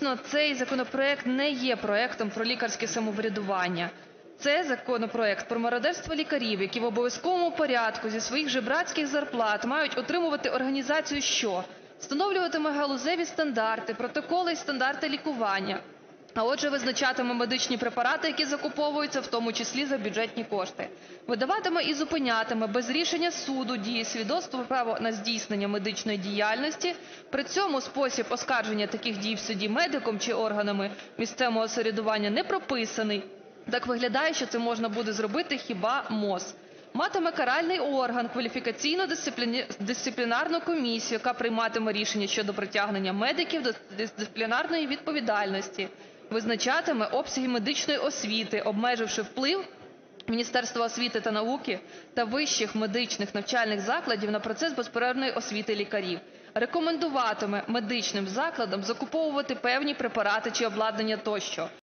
Дійсно, цей законопроект не є проектом про лікарське самоврядування. Це законопроект про мародерство лікарів, які в обов'язковому порядку зі своїх жебрацьких зарплат мають отримувати організацію, що встановлюватиме галузеві стандарти, протоколи і стандарти лікування, а отже, визначатиме медичні препарати, які закуповуються, в тому числі за бюджетні кошти, видаватиме і зупинятиме без рішення суду дії свідоцтво право на здійснення медичної діяльності. При цьому спосіб оскарження таких дій в суді медиком чи органами місцевого самоврядування не прописаний. Так виглядає, що це можна буде зробити хіба МОЗ. Матиме каральний орган, кваліфікаційно-дисциплінарну комісію, яка прийматиме рішення щодо притягнення медиків до дисциплінарної відповідальності, визначатиме обсяги медичної освіти, обмеживши вплив Міністерства освіти та науки та вищих медичних навчальних закладів на процес безперервної освіти лікарів. Рекомендуватиме медичним закладам закуповувати певні препарати чи обладнання тощо.